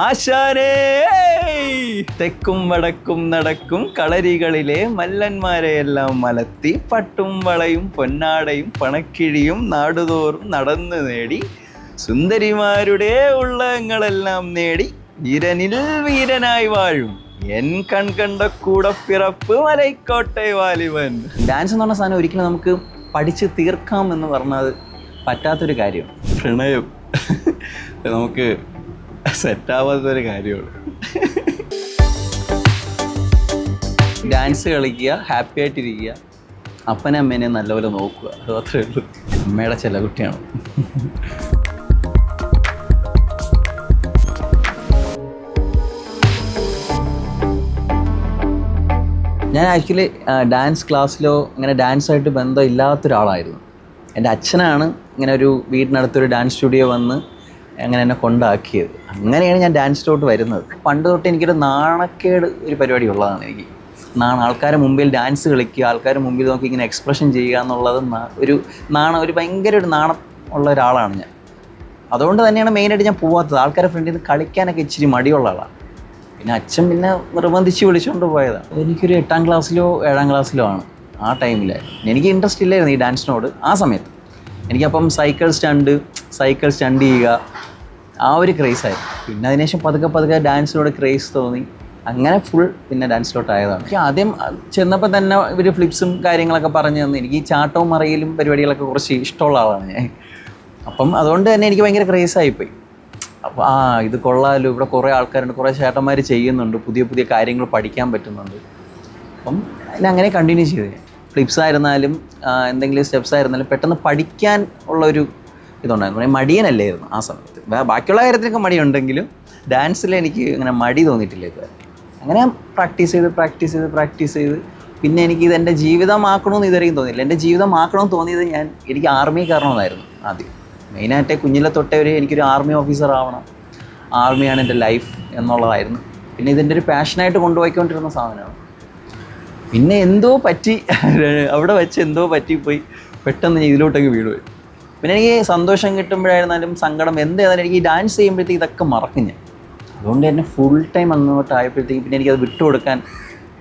ആശാനേ! തെക്കും വടക്കും നടക്കും കളരികളിലെ മല്ലന്മാരെയെല്ലാം മലത്തി പട്ടും വളയും പൊന്നാടയും പണക്കിഴിയും നാടുതോറും നടന്നു നേടി സുന്ദരിമാരുടെ ഉള്ളങ്ങളെല്ലാം നേടി വീരനിൽ വീരനായി വാഴും. എൻ കൺകണ്ട കൂടപ്പിറപ്പ് മലൈക്കോട്ടെ വാലിബൻ. ഡാൻസ് എന്ന് പറഞ്ഞ സാധനം ഒരിക്കലും നമുക്ക് പഠിച്ച് തീർക്കാം എന്ന് പറഞ്ഞത് പറ്റാത്തൊരു കാര്യം പ്രണയം. നമുക്ക് സെറ്റാവാത്തൊരു കാര്യമാണ്. ഡാൻസ് കളിക്കുക ഹാപ്പി ആയിട്ടിരിക്കുക അപ്പനെ അമ്മേനെ നല്ലപോലെ നോക്കുക അത് മാത്രമേ ഉള്ളൂ. അമ്മയുടെ ചില കുട്ടിയാണ്. ഞാൻ ആക്ച്വലി ഡാൻസ് ക്ലാസ്സിലോ അങ്ങനെ ഡാൻസായിട്ട് ബന്ധം ഇല്ലാത്തൊരാളായിരുന്നു എന്റെ അച്ഛനാണ് ഇങ്ങനെ ഒരു വീടിനടുത്തൊരു ഡാൻസ് സ്റ്റുഡിയോ വന്ന് അങ്ങനെ എന്നെ കൊണ്ടാക്കിയത്. അങ്ങനെയാണ് ഞാൻ ഡാൻസിലോട്ട് വരുന്നത്. പണ്ട് തൊട്ട് എനിക്കൊരു നാണക്കേട് ഒരു പരിപാടി ഉള്ളതാണ് എനിക്ക്. നാണ ആൾക്കാരെ മുമ്പിൽ ഡാൻസ് കളിക്കുക ആൾക്കാരെ മുമ്പിൽ നോക്കി ഇങ്ങനെ എക്സ്പ്രഷൻ ചെയ്യുക എന്നുള്ളത് ഒരു നാണം ഒരു ഭയങ്കര ഒരു നാണം ഉള്ള ഒരാളാണ് ഞാൻ. അതുകൊണ്ട് തന്നെയാണ് മെയിനായിട്ട് ഞാൻ പോവാത്തത്. ആൾക്കാരെ ഫ്രണ്ടിൽ നിന്ന് കളിക്കാനൊക്കെ ഇച്ചിരി മടിയുള്ള ആളാണ്. പിന്നെ അച്ഛൻ പിന്നെ നിർബന്ധിച്ച് വിളിച്ചുകൊണ്ട് പോയതാണ്. എനിക്കൊരു എട്ടാം ക്ലാസ്സിലോ ഏഴാം ക്ലാസ്സിലോ ആണ് ആ ടൈമിലായിരുന്നു എനിക്ക് ഇൻട്രസ്റ്റ് ഇല്ലായിരുന്നു ഈ ഡാൻസിനോട് ആ സമയത്ത്. എനിക്കപ്പം സൈക്കിൾ സ്റ്റണ്ട് സൈക്കിൾ സ്റ്റണ്ട് ചെയ്യുക ആ ഒരു ക്രേസ് ആയി. പിന്നെ അതിനുശേഷം പതുക്കെ പതുക്കെ ഡാൻസിനോട് ക്രേസ് തോന്നി. അങ്ങനെ ഫുൾ പിന്നെ ഡാൻസിലോട്ട് ആയതാണ് എനിക്ക് ആദ്യം ചെന്നപ്പോൾ തന്നെ ഇവർ ഫ്ലിപ്സും കാര്യങ്ങളൊക്കെ പറഞ്ഞു തന്നു. എനിക്ക് ഈ ചാട്ടവും മറയിലും പരിപാടികളൊക്കെ കുറച്ച് ഇഷ്ടമുള്ള ആളാണ് ഞാൻ. അപ്പം അതുകൊണ്ട് തന്നെ എനിക്ക് ഭയങ്കര ക്രേസ് ആയിപ്പോയി. അപ്പോൾ ആ ഇത് കൊള്ളാമല്ലോ ഇവിടെ കുറേ ആൾക്കാരുണ്ട്. കുറേ ചേട്ടന്മാർ ചെയ്യുന്നുണ്ട്. പുതിയ പുതിയ കാര്യങ്ങൾ പഠിക്കാൻ പറ്റുന്നുണ്ട്. അപ്പം ഞാൻ അങ്ങനെ കണ്ടിന്യൂ ചെയ്തു. ഫ്ലിപ്സ് ആയിരുന്നാലും എന്തെങ്കിലും സ്റ്റെപ്സ് ആയിരുന്നാലും പെട്ടെന്ന് പഠിക്കാൻ ഉള്ള ഒരു ഇതുണ്ടായിരുന്നു. മടിയനല്ലായിരുന്നു ആ സമയത്ത്. ബാക്കിയുള്ള കാര്യത്തിനൊക്കെ മടിയുണ്ടെങ്കിലും ഡാൻസിൽ എനിക്ക് അങ്ങനെ മടി തോന്നിയിട്ടില്ല ഇതുവരെ അങ്ങനെ പ്രാക്ടീസ് ചെയ്ത് പ്രാക്ടീസ് ചെയ്ത് പ്രാക്ടീസ് ചെയ്ത് പിന്നെ എനിക്ക് ഇത് എന്റെ ജീവിതമാക്കണമെന്ന് ഇതുവരെയും തോന്നിയില്ല. എന്റെ ജീവിതമാക്കണമെന്ന് തോന്നിയത് ഞാൻ എനിക്ക് ആർമി കയറണമെന്നായിരുന്നു ആദ്യം. മെയിനായിട്ട് കുഞ്ഞിലെ തൊട്ടേ ഒരു എനിക്കൊരു ആർമി ഓഫീസർ ആവണം. ആർമിയാണ് എന്റെ ലൈഫ് എന്നുള്ളതായിരുന്നു. പിന്നെ ഇതിന്റെ ഒരു പാഷനായിട്ട് കൊണ്ടുപോയിക്കൊണ്ടിരുന്ന സാധനമാണ്. പിന്നെ എന്തോ പറ്റി അവിടെ വെച്ച് എന്തോ പറ്റിപ്പോയി. പെട്ടെന്ന് ഞാൻ ഇതിലോട്ടൊക്കെ വീട് പോയി പിന്നെ എനിക്ക് സന്തോഷം കിട്ടുമ്പോഴായിരുന്നാലും സങ്കടം എന്തായാലും എനിക്ക് ഡാൻസ് ചെയ്യുമ്പോഴത്തേക്ക് ഇതൊക്കെ മറക്കും ഞാൻ. അതുകൊണ്ട് തന്നെ ഫുൾ ടൈം അങ്ങോട്ട് ആയപ്പോഴത്തേക്ക് പിന്നെ എനിക്കത് വിട്ടുകൊടുക്കാൻ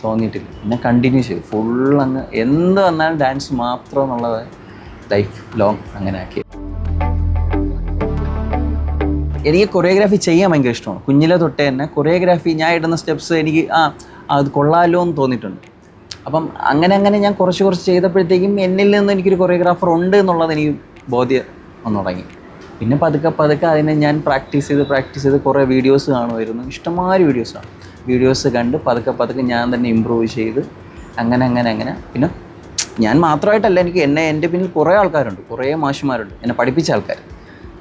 തോന്നിയിട്ടില്ല. പിന്നെ കണ്ടിന്യൂ ചെയ്തു. ഫുൾ അങ്ങ് എന്ത് വന്നാലും ഡാൻസ് മാത്രം എന്നുള്ളത് ലൈഫ് ലോങ് അങ്ങനെ ആക്കി. എനിക്ക് കൊറിയോഗ്രാഫി ചെയ്യാൻ ഭയങ്കര ഇഷ്ടമാണ്. കുഞ്ഞിലെ തൊട്ടേ തന്നെ കൊറിയോഗ്രാഫി ഞാൻ ഇടുന്ന സ്റ്റെപ്സ് എനിക്ക് ആ അത് കൊള്ളാലോ എന്ന് തോന്നിയിട്ടുണ്ട്. അപ്പം അങ്ങനെ അങ്ങനെ ഞാൻ കുറച്ച് കുറച്ച് ചെയ്തപ്പോഴത്തേക്കും എന്നിൽ നിന്ന് എനിക്കൊരു കൊറിയോഗ്രാഫർ ഉണ്ട് എന്നുള്ളത് എനിക്ക് ബോധ്യം വന്നു തുടങ്ങി. പിന്നെ പതുക്കെ പതുക്കെ അതിനെ ഞാൻ പ്രാക്ടീസ് ചെയ്ത് പ്രാക്ടീസ് ചെയ്ത് കുറേ വീഡിയോസ് കാണുമായിരുന്നു. ഇഷ്ടംമാതിരി വീഡിയോസാണ് വീഡിയോസ് കണ്ട് പതുക്കെ പതുക്കെ ഞാൻ തന്നെ ഇമ്പ്രൂവ് ചെയ്ത് അങ്ങനെ അങ്ങനെ അങ്ങനെ. പിന്നെ ഞാൻ മാത്രമായിട്ടല്ല എനിക്ക് എന്നെ എന്റെ പിന്നിൽ കുറേ ആൾക്കാരുണ്ട്. കുറേ മാഷുമാരുണ്ട്. എന്നെ പഠിപ്പിച്ച ആൾക്കാർ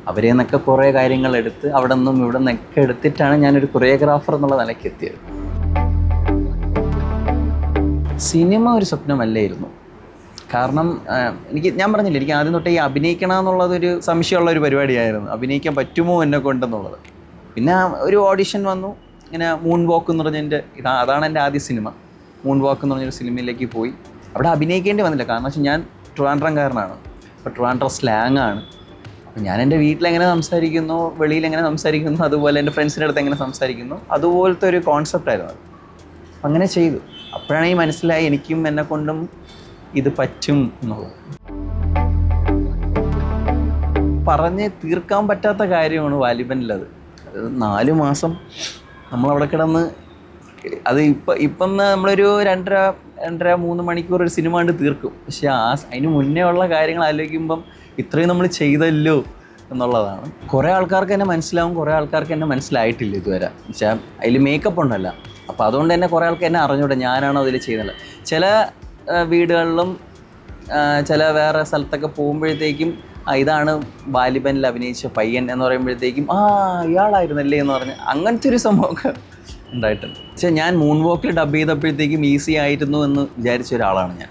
അവരെ നിന്നൊക്കെ കുറേ കാര്യങ്ങൾ എടുത്ത് അവിടെ നിന്നും ഇവിടെ നിന്നൊക്കെ എടുത്തിട്ടാണ് ഞാനൊരു കൊറിയോഗ്രാഫർ എന്നുള്ള നിലയ്ക്ക് എത്തിയത്. സിനിമ ഒരു സ്വപ്നമല്ലായിരുന്നു. കാരണം എനിക്ക് ഞാൻ പറഞ്ഞില്ല എനിക്ക് ആദ്യം തൊട്ടേ ഈ അഭിനയിക്കണം എന്നുള്ളതൊരു സംശയമുള്ള ഒരു പരിപാടിയായിരുന്നു. അഭിനയിക്കാൻ പറ്റുമോ എന്നെ കൊണ്ടെന്നുള്ളത്. പിന്നെ ഒരു ഓഡിഷൻ വന്നു. ഇങ്ങനെ മൂൺ വാക്ക് എന്ന് പറഞ്ഞ എന്റെ ഇതാ അതാണ് എന്റെ ആദ്യ സിനിമ. മൂൺ വാക്ക് എന്ന് പറഞ്ഞൊരു സിനിമയിലേക്ക് പോയി. അവിടെ അഭിനയിക്കേണ്ടി വന്നില്ല. കാരണം വെച്ചാൽ ഞാൻ ട്രിവാൻഡ്രംകാരനാണ്. അപ്പോൾ ട്രിവാൻഡ്രം സ്ലാങ് ആണ്. അപ്പോൾ ഞാൻ എന്റെ വീട്ടിലെങ്ങനെ സംസാരിക്കുന്നു വെളിയിൽ എങ്ങനെ സംസാരിക്കുന്നു അതുപോലെ എന്റെ ഫ്രണ്ട്സിന്റെ അടുത്ത് എങ്ങനെ സംസാരിക്കുന്നു അതുപോലത്തെ ഒരു കോൺസെപ്റ്റായിരുന്നു അത്. അങ്ങനെ ചെയ്തു. അപ്പോഴാണ് ഈ മനസ്സിലായി എനിക്കും എന്നെ കൊണ്ടും ഇത് പറ്റും എന്നുള്ളത്. പറഞ്ഞ് തീർക്കാൻ പറ്റാത്ത കാര്യമാണ് വാലിബനിലത്. നാല് മാസം നമ്മൾ അവിടെ കിടന്ന് അത് ഇപ്പം ഇപ്പം നമ്മളൊരു രണ്ടര രണ്ടര മൂന്ന് മണിക്കൂർ ഒരു സിനിമ കണ്ട് തീർക്കും. പക്ഷെ ആ അതിന് മുന്നേ ഉള്ള കാര്യങ്ങൾ ആലോചിക്കുമ്പം ഇത്രയും നമ്മൾ ചെയ്തല്ലോ എന്നുള്ളതാണ്. കുറേ ആൾക്കാർക്ക് തന്നെ മനസ്സിലാവും കുറേ ആൾക്കാർക്ക് തന്നെ മനസ്സിലായിട്ടില്ല ഇതുവരെ. പക്ഷേ അതിൽ മേക്കപ്പ് ഉണ്ടല്ല. അപ്പോൾ അതുകൊണ്ട് തന്നെ കുറേ ആൾക്ക് എന്നെ അറിഞ്ഞൂടെ ഞാനാണോ അതിൽ ചെയ്യുന്നത്. ചില വീടുകളിലും ചില വേറെ സ്ഥലത്തൊക്കെ പോകുമ്പോഴത്തേക്കും ഇതാണ് ബാലിബനിൽ അഭിനയിച്ച പയ്യൻ എന്ന് പറയുമ്പോഴത്തേക്കും ആ ഇയാളായിരുന്നല്ലേ എന്ന് പറഞ്ഞ് അങ്ങനത്തെ ഒരു സംഭവമൊക്കെ ഉണ്ടായിട്ടുണ്ട്. പക്ഷേ ഞാൻ മൂൺ വോക്കിൽ ഡബ് ചെയ്തപ്പോഴത്തേക്കും ഈസി ആയിരുന്നു എന്ന് വിചാരിച്ച ഒരാളാണ് ഞാൻ.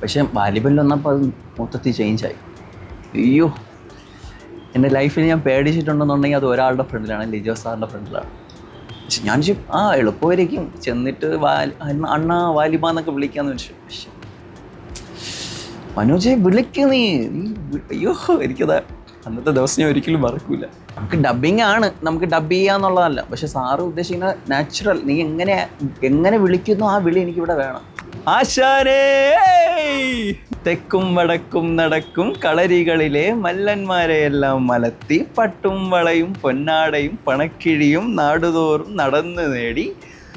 പക്ഷേ ബാലിബനിൽ വന്നപ്പോൾ അത് മൊത്തത്തിൽ ചേഞ്ചായി അയ്യോ എന്റെ ലൈഫിൽ ഞാൻ പേടിച്ചിട്ടുണ്ടെന്നുണ്ടെങ്കിൽ അത് ഒരാളുടെ ഫ്രണ്ടിലാണ് ലിജോ സാറിന്റെ ഫ്രണ്ടിലാണ് ഞാൻ ആ എളുപ്പമായിരിക്കും ചെന്നിട്ട് അണ്ണാ വാലിബ എന്നൊക്കെ വിളിക്കാന്ന് വെച്ചു പക്ഷെ മനോജെ വിളിക്ക് നീ. നീ അയ്യോ എനിക്കത് അന്നത്തെ ദിവസം ഞാൻ ഒരിക്കലും മറക്കൂല. നമുക്ക് ഡബിങ് ആണ് നമുക്ക് ഡബ് ചെയ്യാന്നുള്ളതല്ല. പക്ഷെ സാറ് ഉദ്ദേശിക്കുന്ന നാച്ചുറൽ നീ എങ്ങനെ എങ്ങനെ വിളിക്കുന്നു ആ വിളി എനിക്കിവിടെ വേണം. ആശാനേ! തെക്കും വടക്കും നടക്കും കളരികളിലെ മല്ലന്മാരെയെല്ലാം മലത്തി പട്ടും വളയും പൊന്നാടയും പണക്കിഴിയും നാടുതോറും നടന്നു നേടി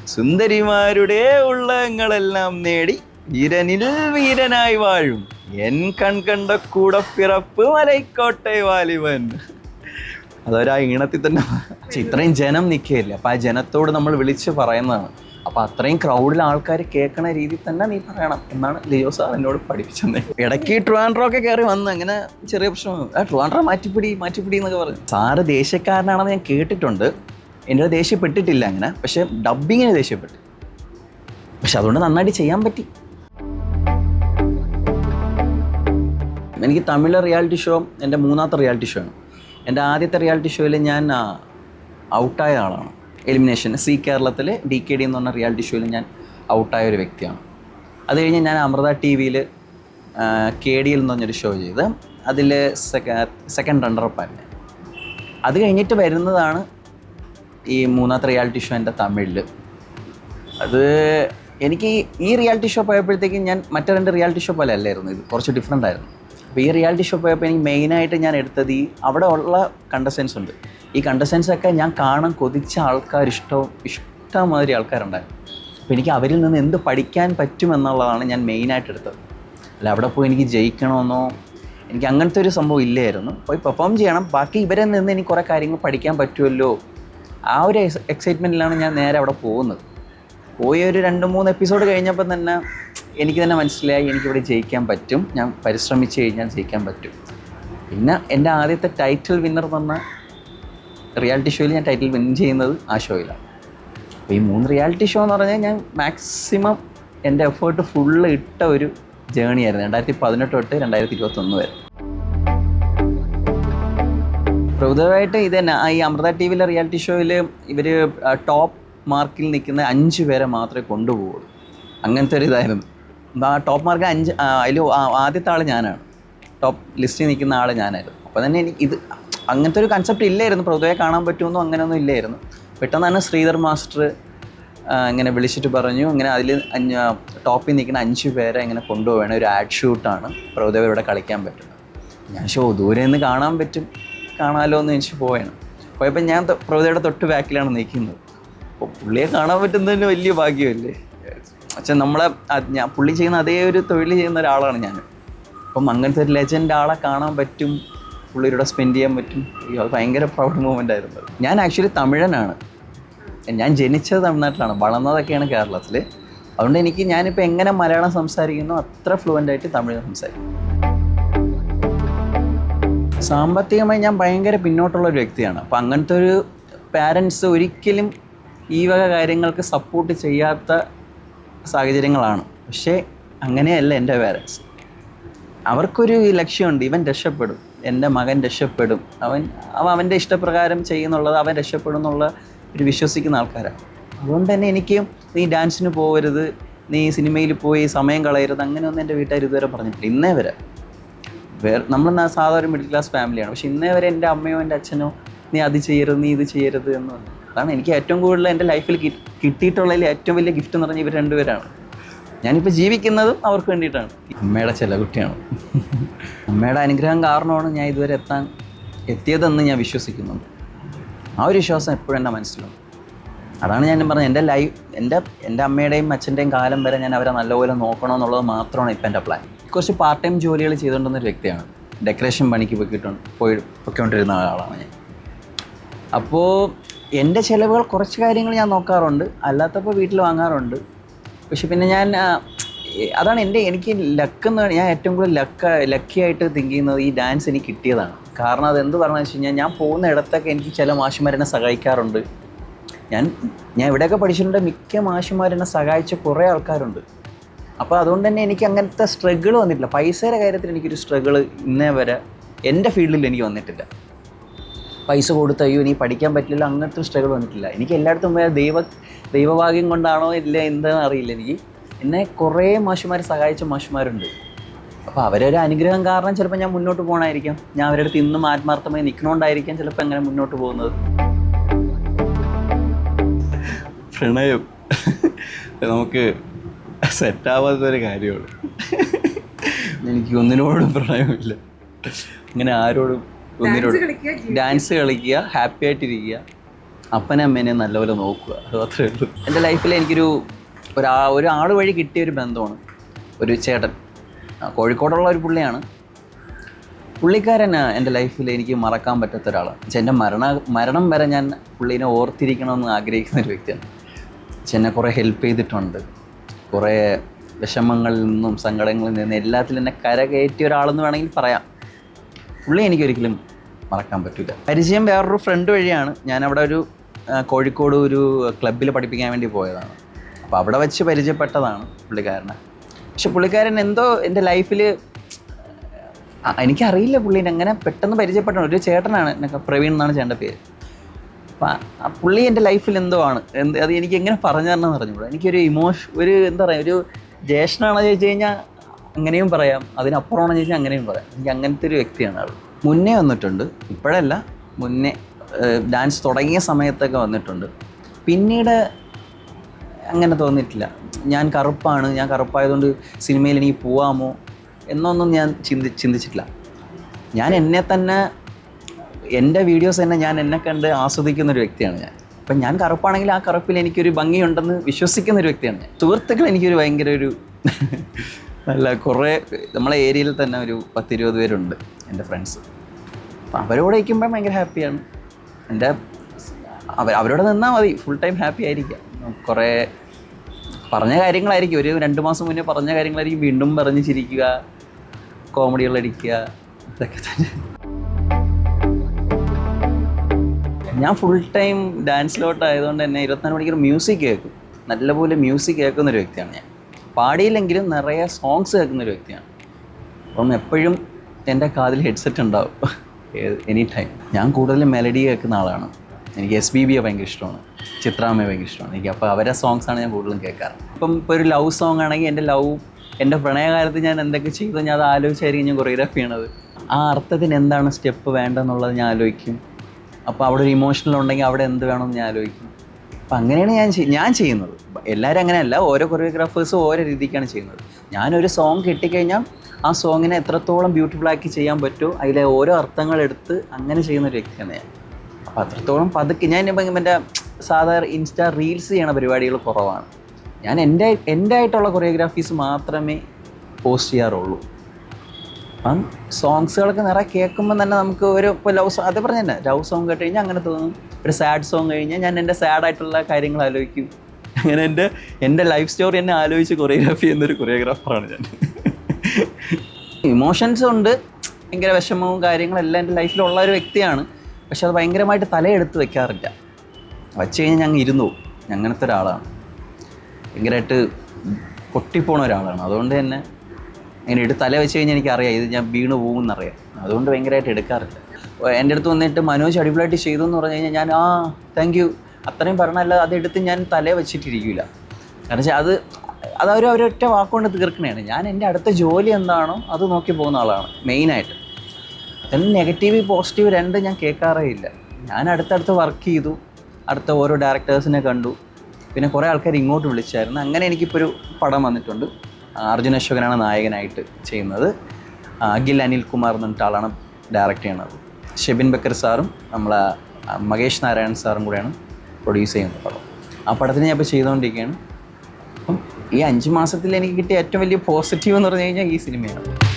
സുന്ദരിമാരുടെ ഉള്ളങ്ങളെല്ലാം നേടി വീരനിൽ വീരനായി വാഴും. എൻ കൺകണ്ട കൂടപ്പിറപ്പ് മലൈക്കോട്ടെ വാലിവൻ അതൊരാ ഈണത്തിൽ തന്നെ. ഇത്രയും ജനം നിൽക്കുകയില്ല? അപ്പം ആ ജനത്തോട് നമ്മൾ വിളിച്ച് പറയുന്നതാണ്. അപ്പം അത്രയും ക്രൗഡിൽ ആൾക്കാർ കേൾക്കണ രീതിയിൽ തന്നെ നീ പറയണം എന്നാണ് ലിയോ സാർ എന്നോട് പഠിപ്പിച്ചത് ഇടയ്ക്ക് ട്രിവാൻഡ്രോ ഒക്കെ കയറി വന്ന് അങ്ങനെ ചെറിയ പ്രശ്നം ആ ട്രിവാൻഡ്രോ മാറ്റിപ്പിടി മാറ്റിപ്പിടി എന്നൊക്കെ പറഞ്ഞു. സാറ് ദേശക്കാരനാണെന്ന് ഞാൻ കേട്ടിട്ടുണ്ട്. എന്റെ ദേഷ്യപ്പെട്ടിട്ടില്ല അങ്ങനെ. പക്ഷേ ഡബ്ബിങ്ങിന് ദേഷ്യപ്പെട്ടു. പക്ഷെ അതുകൊണ്ട് നന്നായിട്ട് ചെയ്യാൻ പറ്റി. എനിക്ക് തമിഴ് റിയാലിറ്റി ഷോ എന്റെ മൂന്നാമത്തെ റിയാലിറ്റി ഷോ ആണ്. എന്റെ ആദ്യത്തെ റിയാലിറ്റി ഷോയിൽ ഞാൻ ഔട്ടായ ആളാണ്. എലിമിനേഷൻ സി കേരളത്തിലെ ഡി കെ ഡി എന്ന് പറഞ്ഞ റിയാലിറ്റി ഷോയിൽ ഞാൻ ഔട്ടായ ഒരു വ്യക്തിയാണ്. അത് കഴിഞ്ഞ് ഞാൻ അമൃത ടി വിയിൽ കെ ഡി എന്ന് പറഞ്ഞൊരു ഷോ ചെയ്ത്. അതിൽ സെക്കൻഡ് റണ്ണറപ്പായിരുന്നു അത് കഴിഞ്ഞിട്ട് വരുന്നതാണ് ഈ മൂന്നാമത്തെ റിയാലിറ്റി ഷോ എന്റെ തമിഴിൽ അത് എനിക്ക് ഈ റിയാലിറ്റി ഷോ പോയപ്പോഴത്തേക്കും ഞാൻ മറ്റേ രണ്ട് റിയാലിറ്റി ഷോ പോലെ അല്ലായിരുന്നു. ഇത് കുറച്ച് ഡിഫറെന്റ് ആയിരുന്നു. അപ്പോൾ ഈ റിയാലിറ്റി ഷോ പോയപ്പോൾ എനിക്ക് മെയിനായിട്ട് ഞാൻ എടുത്തത് ഈ അവിടെ ഉള്ള കണ്ടസ്റ്റൻസ് ഉണ്ട്. ഈ കണ്ടസ്റ്റൻസൊക്കെ ഞാൻ കാണാൻ കൊതിച്ച ആൾക്കാർ ഇഷ്ടവും ഇഷ്ടമാതിരി ആൾക്കാരുണ്ടായിരുന്നു. അപ്പോൾ എനിക്ക് അവരിൽ നിന്ന് എന്ത് പഠിക്കാൻ പറ്റുമെന്നുള്ളതാണ് ഞാൻ മെയിനായിട്ട് എടുത്തത്. അല്ല അവിടെ പോയി എനിക്ക് ജയിക്കണമെന്നോ എനിക്ക് അങ്ങനത്തെ ഒരു സംഭവം ഇല്ലായിരുന്നു. പോയി പെർഫോം ചെയ്യണം. ബാക്കി ഇവരെ നിന്ന് എനിക്ക് കുറേ കാര്യങ്ങൾ പഠിക്കാൻ പറ്റുമല്ലോ. ആ ഒരു എക്സൈറ്റ്മെന്റിലാണ് ഞാൻ നേരെ അവിടെ പോകുന്നത്. പോയ ഒരു രണ്ട് മൂന്ന് എപ്പിസോഡ് കഴിഞ്ഞപ്പോൾ തന്നെ എനിക്ക് തന്നെ മനസ്സിലായി എനിക്കിവിടെ ജയിക്കാൻ പറ്റും. ഞാൻ പരിശ്രമിച്ച് കഴിഞ്ഞാൽ ജയിക്കാൻ പറ്റും. പിന്നെ എന്റെ ആദ്യത്തെ ടൈറ്റിൽ വിന്നർ വന്ന റിയാലിറ്റി ഷോയിൽ ഞാൻ ടൈറ്റിൽ വിൻ ചെയ്യുന്നത് ആ ഷോയിലാണ് അപ്പോൾ ഈ മൂന്ന് റിയാലിറ്റി ഷോ എന്ന് പറഞ്ഞാൽ ഞാൻ മാക്സിമം എന്റെ എഫേർട്ട് ഫുള്ള് ഇട്ട ഒരു ജേണി ആയിരുന്നു. രണ്ടായിരത്തി പതിനെട്ട് തൊട്ട് രണ്ടായിരത്തി ഇരുപത്തൊന്ന് വരെ പ്രഭുതമായിട്ട് ഇത് തന്നെ ഈ അമൃത ടി വിയിലെ റിയാലിറ്റി ഷോയിൽ ഇവർ ടോപ്പ് മാർക്കിൽ നിൽക്കുന്ന അഞ്ച് പേരെ മാത്രമേ കൊണ്ടുപോകുള്ളൂ അങ്ങനത്തെ ഒരു ഇതായിരുന്നു. ആ ടോപ്പ് മാർക്ക് അഞ്ച് അതിൽ ആദ്യത്തെ ആൾ ഞാനാണ്. ടോപ്പ് ലിസ്റ്റിൽ നിൽക്കുന്ന ആൾ ഞാനായിരുന്നു. അപ്പോൾ തന്നെ എനിക്ക് ഇത് അങ്ങനത്തെ ഒരു കൺസെപ്റ്റ് ഇല്ലായിരുന്നു. പ്രഭുതയെ കാണാൻ പറ്റുമെന്നോ അങ്ങനെയൊന്നും ഇല്ലായിരുന്നു. പെട്ടെന്ന് തന്നെ ശ്രീധർ മാസ്റ്റർ ഇങ്ങനെ വിളിച്ചിട്ട് പറഞ്ഞു. ഇങ്ങനെ അതിൽ ടോപ്പിൽ നിൽക്കുന്ന അഞ്ച് പേരെ ഇങ്ങനെ കൊണ്ടുപോകണം ഒരു ആഡ് ഷൂട്ടാണ് പ്രഭുദേവ ഇവിടെ കളിക്കാൻ പറ്റുന്നത്. ഞാൻ ഷോ ദൂരെ നിന്ന് കാണാൻ പറ്റും. കാണാമല്ലോ എന്ന് വെച്ച് പോയാണ് പോയപ്പോൾ ഞാൻ പ്രഭുദേവയുടെ തൊട്ട് ബാക്കിലാണ് നിൽക്കുന്നത്. അപ്പോൾ പുള്ളിയെ കാണാൻ പറ്റുന്നതിന് വലിയ ഭാഗ്യമല്ലേ? പക്ഷെ നമ്മളെ ഞാൻ പുള്ളി ചെയ്യുന്ന അതേ ഒരു തൊഴിൽ ചെയ്യുന്ന ഒരാളാണ് ഞാൻ അപ്പം അങ്ങനത്തെ ഒരു ലെജൻഡ് ആളെ കാണാൻ പറ്റും പുള്ളിയുടെ സ്പെൻഡ് ചെയ്യാൻ പറ്റും. അത് ഭയങ്കര പ്രൗഡ് മൂമെന്റ് ആയിരുന്നു. ഞാൻ ആക്ച്വലി തമിഴനാണ്. ഞാൻ ജനിച്ചത് തമിഴ്നാട്ടിലാണ്. വളർന്നതൊക്കെയാണ് കേരളത്തിൽ അതുകൊണ്ട് എനിക്ക് ഞാനിപ്പോൾ എങ്ങനെ മലയാളം സംസാരിക്കുന്നു അത്ര ഫ്ലുവന്റ് ആയിട്ട് തമിഴ് സംസാരിക്കും. സാമ്പത്തികമായി ഞാൻ ഭയങ്കര പിന്നോട്ടുള്ള ഒരു വ്യക്തിയാണ്. അപ്പം അങ്ങനത്തെ ഒരു പാരൻസ് ഒരിക്കലും ഈ വക കാര്യങ്ങൾക്ക് സപ്പോർട്ട് ചെയ്യാത്ത സാഹചര്യങ്ങളാണ്. പക്ഷേ അങ്ങനെയല്ല എന്റെ പാരൻസ് അവർക്കൊരു ലക്ഷ്യമുണ്ട്. ഇവൻ രക്ഷപ്പെടും. എന്റെ മകൻ രക്ഷപ്പെടും. അവൻ അവൻ അവന്റെ ഇഷ്ടപ്രകാരം ചെയ്യുന്നുള്ളത് അവൻ രക്ഷപ്പെടും എന്നുള്ള ഒരു വിശ്വസിക്കുന്ന ആൾക്കാരാണ് അതുകൊണ്ട് തന്നെ എനിക്ക് നീ ഡാൻസിന് പോകരുത് നീ സിനിമയിൽ പോയി സമയം കളയരുത് അങ്ങനെയൊന്നും എന്റെ വീട്ടുകാർ ഇതുവരെ പറഞ്ഞിട്ടില്ല. ഇന്നേ വരെ. വേറെ നമ്മൾ സാധാരണ മിഡിൽ ക്ലാസ് ഫാമിലിയാണ് പക്ഷെ ഇന്നേ വരെ എന്റെ അമ്മയോ എന്റെ അച്ഛനോ നീ അത് ചെയ്യരുത് നീ ഇത് ചെയ്യരുത് എന്ന് അതാണ് എനിക്ക് ഏറ്റവും കൂടുതൽ എന്റെ ലൈഫിൽ കിട്ടിയിട്ടുള്ളതിൽ ഏറ്റവും വലിയ ഗിഫ്റ്റ് എന്ന് പറഞ്ഞാൽ ഇവർ രണ്ടുപേരാണ്. ഞാനിപ്പോൾ ജീവിക്കുന്നതും അവർക്ക് വേണ്ടിയിട്ടാണ്. അമ്മയുടെ ചില കുട്ടിയാണ്. അമ്മയുടെ അനുഗ്രഹം കാരണമാണ് ഞാൻ ഇതുവരെ എത്താൻ എത്തിയതെന്ന് ഞാൻ വിശ്വസിക്കുന്നുണ്ട്. ആ ഒരു വിശ്വാസം എപ്പോഴും എന്റെ മനസ്സിലുണ്ട്. അതാണ് ഞാൻ പറഞ്ഞത്. എന്റെ ലൈഫ് എന്റെ എന്റെ അമ്മയുടെയും അച്ഛന്റെയും കാലം വരെ ഞാൻ അവരെ നല്ലപോലെ നോക്കണം എന്നുള്ളത് മാത്രമാണ് ഇപ്പം എന്റെ പ്ലാൻ കുറച്ച് പാർട്ട് ടൈം ജോലികൾ ചെയ്തുകൊണ്ടിരുന്ന ഒരു വ്യക്തിയാണ്. ഡെക്കറേഷൻ പണിക്ക് പോയിട്ടുണ്ട് പോയി പൊയ്ക്കൊണ്ടിരുന്ന ആളാണ് ഞാൻ. അപ്പോൾ എന്റെ ചിലവുകൾ കുറച്ച് കാര്യങ്ങൾ ഞാൻ നോക്കാറുണ്ട്. അല്ലാത്തപ്പോൾ വീട്ടിൽ വാങ്ങാറുണ്ട്. പക്ഷെ പിന്നെ ഞാൻ അതാണ് എന്റെ എനിക്ക് ലക്ക് എന്ന് ഞാൻ ഏറ്റവും കൂടുതൽ ലക്ക ലക്കി ആയിട്ട് തിങ്ക് ചെയ്യുന്നത് ഈ ഡാൻസ് എനിക്ക് കിട്ടിയതാണ്. കാരണം അത് എന്ത് പറഞ്ഞതെന്ന് വെച്ച് കഴിഞ്ഞാൽ ഞാൻ പോകുന്ന ഇടത്തൊക്കെ എനിക്ക് ചില മാഷിമാരെന്നെ സഹായിക്കാറുണ്ട്. ഞാൻ ഞാൻ ഇവിടെയൊക്കെ പഠിച്ചിട്ടുണ്ട് മിക്ക മാഷിമാരെന്നെ സഹായിച്ച കുറേ ആൾക്കാരുണ്ട്. അപ്പോൾ അതുകൊണ്ട് തന്നെ എനിക്ക് അങ്ങനത്തെ സ്ട്രഗിൾ വന്നിട്ടില്ല. പൈസയുടെ കാര്യത്തിൽ എനിക്കൊരു സ്ട്രഗിൾ ഇന്നേ വരെ എന്റെ ഫീൽഡിൽ എനിക്ക് വന്നിട്ടില്ല. പൈസ കൊടുത്ത് അയ്യോ നീ പഠിക്കാൻ പറ്റില്ല അങ്ങനത്തെ സ്ട്രഗിൾ വന്നിട്ടില്ല. എനിക്ക് എല്ലായിടത്തും പോയാൽ ദൈവ ദൈവഭാഗ്യം കൊണ്ടാണോ ഇല്ല എന്താണെന്ന് അറിയില്ല എനിക്ക്. എന്നെ കുറേ മാഷുമാർ സഹായിച്ച മാഷുമാരുണ്ട്. അപ്പോൾ അവരൊരു അനുഗ്രഹം കാരണം ചിലപ്പോൾ ഞാൻ മുന്നോട്ട് പോകണമായിരിക്കാം ഞാൻ അവരുടെ അടുത്ത് ഇന്നും ആത്മാർത്ഥമായി നിൽക്കണോണ്ടായിരിക്കാം ചിലപ്പോൾ അങ്ങനെ മുന്നോട്ട് പോകുന്നത്. പ്രണയം. നമുക്ക് സെറ്റാവാത്തൊരു കാര്യമാണ്. എനിക്ക് ഒന്നിനോടും പ്രണയമില്ല. അങ്ങനെ ആരോടും ഒന്നിനോടും ഡാൻസ് കളിക്കുക ഹാപ്പി ആയിട്ടിരിക്കുക. അപ്പനെ അമ്മേനെ നല്ലപോലെ നോക്കുക. അത് മാത്രമേ ഉള്ളൂ. എന്റെ ലൈഫിൽ എനിക്കൊരു ഒരാ ഒരാൾ വഴി കിട്ടിയ ഒരു ബന്ധമാണ് ഒരു ചേട്ടൻ. കോഴിക്കോടുള്ള ഒരു പുള്ളിയാണ്. പുള്ളിക്കാരൻ എന്റെ ലൈഫിൽ എനിക്ക് മറക്കാൻ പറ്റാത്ത ഒരാളാണ്. പക്ഷേ എന്റെ മരണ മരണം വരെ ഞാൻ പുള്ളീനെ ഓർത്തിരിക്കണമെന്ന് ആഗ്രഹിക്കുന്ന ഒരു വ്യക്തിയാണ്. പക്ഷെ എന്നെ കുറേ ഹെൽപ്പ് ചെയ്തിട്ടുണ്ട്. കുറേ വിഷമങ്ങളിൽ നിന്നും സങ്കടങ്ങളിൽ നിന്നും എല്ലാത്തിലും എന്നെ കരകയറ്റിയ ഒരാളെന്ന് വേണമെങ്കിൽ പറയാം. പുള്ളി എനിക്കൊരിക്കലും മറക്കാൻ പറ്റില്ല പരിചയം വേറൊരു ഫ്രണ്ട് വഴിയാണ്. ഞാൻ അവിടെ ഒരു കോഴിക്കോട് ഒരു ക്ലബ്ബിൽ പഠിപ്പിക്കാൻ വേണ്ടി പോയതാണ്. അപ്പോൾ അവിടെ വെച്ച് പരിചയപ്പെട്ടതാണ് പുള്ളിക്കാരനെ. പക്ഷെ പുള്ളിക്കാരൻ എന്തോ എന്റെ ലൈഫിൽ എനിക്കറിയില്ല പുള്ളീനെ അങ്ങനെ പെട്ടെന്ന് പരിചയപ്പെട്ട ഒരു ചേട്ടനാണ് എന്നൊക്കെ പ്രവീൺ എന്നാണ് ചേട്ടന്റെ പേര്. അപ്പം പുള്ളി എന്റെ ലൈഫിൽ എന്തോ ആണ്. എന്ത് അത് എനിക്ക് എങ്ങനെ പറഞ്ഞു തരണമെന്ന് പറഞ്ഞുകൂടാ എനിക്കൊരു ഇമോഷൻ ഒരു എന്താ പറയുക ഒരു ജ്യേഷ്ഠനാണെന്ന് ചോദിച്ചു കഴിഞ്ഞാൽ അങ്ങനെയും പറയാം. അതിനപ്പുറമാണെന്ന് ചോദിച്ചാൽ അങ്ങനെയും പറയാം. എനിക്ക് അങ്ങനത്തെ ഒരു വ്യക്തിയാണ് ആൾ മുന്നേ വന്നിട്ടുണ്ട്. ഇപ്പോഴല്ല. മുന്നേ ഡാൻസ് തുടങ്ങിയ സമയത്തൊക്കെ വന്നിട്ടുണ്ട്. പിന്നീട് അങ്ങനെ തോന്നിയിട്ടില്ല. ഞാൻ കറുപ്പാണ് ഞാൻ കറുപ്പായതുകൊണ്ട് സിനിമയിൽ എനിക്ക് പോവാമോ എന്നൊന്നും ഞാൻ ചിന്തി ചിന്തിച്ചിട്ടില്ല. ഞാൻ എന്നെ തന്നെ എന്റെ വീഡിയോസ് തന്നെ ഞാൻ എന്നെ കണ്ട് ആസ്വദിക്കുന്ന ഒരു വ്യക്തിയാണ് ഞാൻ. അപ്പം ഞാൻ കറുപ്പാണെങ്കിൽ ആ കറുപ്പിൽ എനിക്കൊരു ഭംഗിയുണ്ടെന്ന് വിശ്വസിക്കുന്ന ഒരു വ്യക്തിയാണ് ഞാൻ. സുഹൃത്തുക്കൾ എനിക്കൊരു ഭയങ്കര ഒരു നല്ല കുറേ നമ്മളെ ഏരിയയിൽ തന്നെ ഒരു പത്തിരുപത് പേരുണ്ട് എന്റെ ഫ്രണ്ട്സ് അപ്പം അവരോട് ഇരിക്കുമ്പോൾ ഭയങ്കര ഹാപ്പിയാണ് എന്റെ അവരോട് നിന്നാൽ മതി. ഫുൾ ടൈം ഹാപ്പി ആയിരിക്കാം. കുറേ പറഞ്ഞ കാര്യങ്ങളായിരിക്കും. ഒരു രണ്ട് മാസം മുന്നേ പറഞ്ഞ കാര്യങ്ങളായിരിക്കും. വീണ്ടും പറഞ്ഞ് ചിരിക്കുക കോമഡികളടിക്കുക ഇതൊക്കെ തന്നെ. ഞാൻ ഫുൾ ടൈം ഡാൻസിലോട്ടായതുകൊണ്ട് തന്നെ ഇരുപത്തിനാല് മണിക്കൂർ മ്യൂസിക് കേൾക്കും. നല്ലപോലെ മ്യൂസിക് കേൾക്കുന്ന ഒരു വ്യക്തിയാണ് ഞാൻ. പാടിയില്ലെങ്കിലും നിറയെ സോങ്സ് കേൾക്കുന്ന ഒരു വ്യക്തിയാണ്. അപ്പം എപ്പോഴും എന്റെ കാതിൽ ഹെഡ്സെറ്റ് ഉണ്ടാവും. എനി ടൈം ഞാൻ കൂടുതലും മെലഡി കേൾക്കുന്ന ആളാണ്. എനിക്ക് എസ് ബി ബിയെ ഭയങ്കര ഇഷ്ടമാണ്. ചിത്രാമ്മയെ ഭയങ്കര ഇഷ്ടമാണ്. എനിക്ക് അപ്പോൾ അവരെ ആണ് ഞാൻ കൂടുതലും കേൾക്കാറ്. അപ്പം ഇപ്പോൾ ഒരു ലവ് സോങ് ആണെങ്കിൽ എന്റെ ലവ് എന്റെ പ്രണയകാലത്ത് ഞാൻ എന്തൊക്കെ ചെയ്തു ഞാൻ അത് ആലോചിച്ചായിരിക്കും ഞാൻ കൊറിയോഗ്രാഫി ചെയ്യണത്. ആ അർത്ഥത്തിന് എന്താണ് സ്റ്റെപ്പ് വേണ്ടതെന്നുള്ളത് ഞാൻ ആലോചിക്കും. അപ്പോൾ അവിടെ ഒരു ഇമോഷണൽ ഉണ്ടെങ്കിൽ അവിടെ എന്ത് വേണമെന്ന് ഞാൻ ആലോചിക്കും. അപ്പം അങ്ങനെയാണ് ഞാൻ ഞാൻ ചെയ്യുന്നത്. എല്ലാവരും അങ്ങനെയല്ല. ഓരോ കൊറിയോഗ്രാഫേഴ്സും ഓരോ രീതിക്കാണ് ചെയ്യുന്നത്. ഞാനൊരു സോങ് കിട്ടിക്കഴിഞ്ഞാൽ ആ സോങ്ങിനെ എത്രത്തോളം ബ്യൂട്ടിഫുൾ ആക്കി ചെയ്യാൻ പറ്റുമോ അതിലെ ഓരോ അർത്ഥങ്ങൾ എടുത്ത് അങ്ങനെ ചെയ്യുന്ന ഒരു വ്യക്തിയാണ് ഞാൻ. അപ്പോൾ അത്രത്തോളം പതുക്കെ ഞാൻ എന്റെ സാധാരണ ഇൻസ്റ്റാ റീൽസ് ചെയ്യണ പരിപാടികൾ കുറവാണ്. ഞാൻ എന്റെ എന്റെ ആയിട്ടുള്ള കൊറിയോഗ്രാഫീസ് മാത്രമേ പോസ്റ്റ് ചെയ്യാറുള്ളൂ. അപ്പം സോങ്സുകളൊക്കെ നിറയെ കേൾക്കുമ്പോൾ തന്നെ നമുക്ക് ഒരു ഇപ്പോൾ ലവ് സോങ് അതേ പറഞ്ഞ തന്നെ ലവ് സോങ് കേട്ട് കഴിഞ്ഞാൽ അങ്ങനെ തോന്നും. ഒരു സാഡ് സോങ് കഴിഞ്ഞാൽ ഞാൻ എന്റെ സാഡായിട്ടുള്ള കാര്യങ്ങൾ ആലോചിക്കും. അങ്ങനെ എന്റെ എന്റെ ലൈഫ് സ്റ്റോറി എന്നെ ആലോചിച്ച് കൊറിയോഗ്രാഫി ചെയ്യുന്നൊരു കൊറിയോഗ്രാഫറാണ് ഞാൻ. ഇമോഷൻസ് ഉണ്ട്. ഭയങ്കര വിഷമവും കാര്യങ്ങളെല്ലാം എന്റെ ലൈഫിലുള്ള ഒരു വ്യക്തിയാണ്. പക്ഷെ അത് ഭയങ്കരമായിട്ട് തലയെടുത്ത് വെക്കാറില്ല. വച്ച് കഴിഞ്ഞാൽ ഞങ്ങൾ ഇരുന്നു പോകും. അങ്ങനത്തെ ഒരാളാണ്. ഭയങ്കരമായിട്ട് പൊട്ടിപ്പോണ ഒരാളാണ്. അതുകൊണ്ട് തന്നെ അങ്ങനെ എടുത്ത് തല വെച്ച് കഴിഞ്ഞാൽ എനിക്കറിയാം ഇത് ഞാൻ വീണ് പോകുമെന്നറിയാം. അതുകൊണ്ട് ഭയങ്കരമായിട്ട് എടുക്കാറില്ല. എന്റെ അടുത്ത് വന്നിട്ട് മനോജ് അടിപൊളിയായിട്ട് ചെയ്തു എന്ന് പറഞ്ഞു കഴിഞ്ഞാൽ ഞാൻ ആ താങ്ക് യു അത്രയും പറഞ്ഞല്ല അതെടുത്ത് ഞാൻ തലേ വെച്ചിട്ടിരിക്കില്ല കാരണം വെച്ചാൽ അത് അതൊരു അവരൊറ്റ വാക്കുകൊണ്ട് തീർക്കണേണ്. ഞാൻ എന്റെ അടുത്ത ജോലി എന്താണോ അത് നോക്കി പോകുന്ന ആളാണ് മെയിനായിട്ട്. അതിന് നെഗറ്റീവ് പോസിറ്റീവ് രണ്ട് ഞാൻ കേൾക്കാറേ ഇല്ല. ഞാൻ അടുത്തടുത്ത് വർക്ക് ചെയ്തു അടുത്ത ഓരോ ഡയറക്ടേഴ്സിനെ കണ്ടു. പിന്നെ കുറേ ആൾക്കാർ ഇങ്ങോട്ട് വിളിച്ചായിരുന്നു. അങ്ങനെ എനിക്കിപ്പോൾ ഒരു പടം വന്നിട്ടുണ്ട്. അർജുൻ അശോകനാണ് നായകനായിട്ട് ചെയ്യുന്നത്. അഖിൽ അനിൽ അനിൽകുമാർ എന്ന് പറഞ്ഞിട്ട് ആളാണ് ഡയറക്റ്റ് ചെയ്യണത് ഷെബിൻ ബക്കർ സാറും നമ്മളെ മകേഷ് നാരായണൻ സാറും കൂടെയാണ് പ്രൊഡ്യൂസ് ചെയ്യുന്നത് പടം. ആ പടത്തിന് ഞാൻ ഇപ്പോൾ ചെയ്തുകൊണ്ടിരിക്കുകയാണ് അപ്പം ഈ അഞ്ച് മാസത്തിൽ എനിക്ക് കിട്ടിയ ഏറ്റവും വലിയ പോസിറ്റീവ് എന്ന് പറഞ്ഞു കഴിഞ്ഞാൽ ഈ സിനിമയാണ്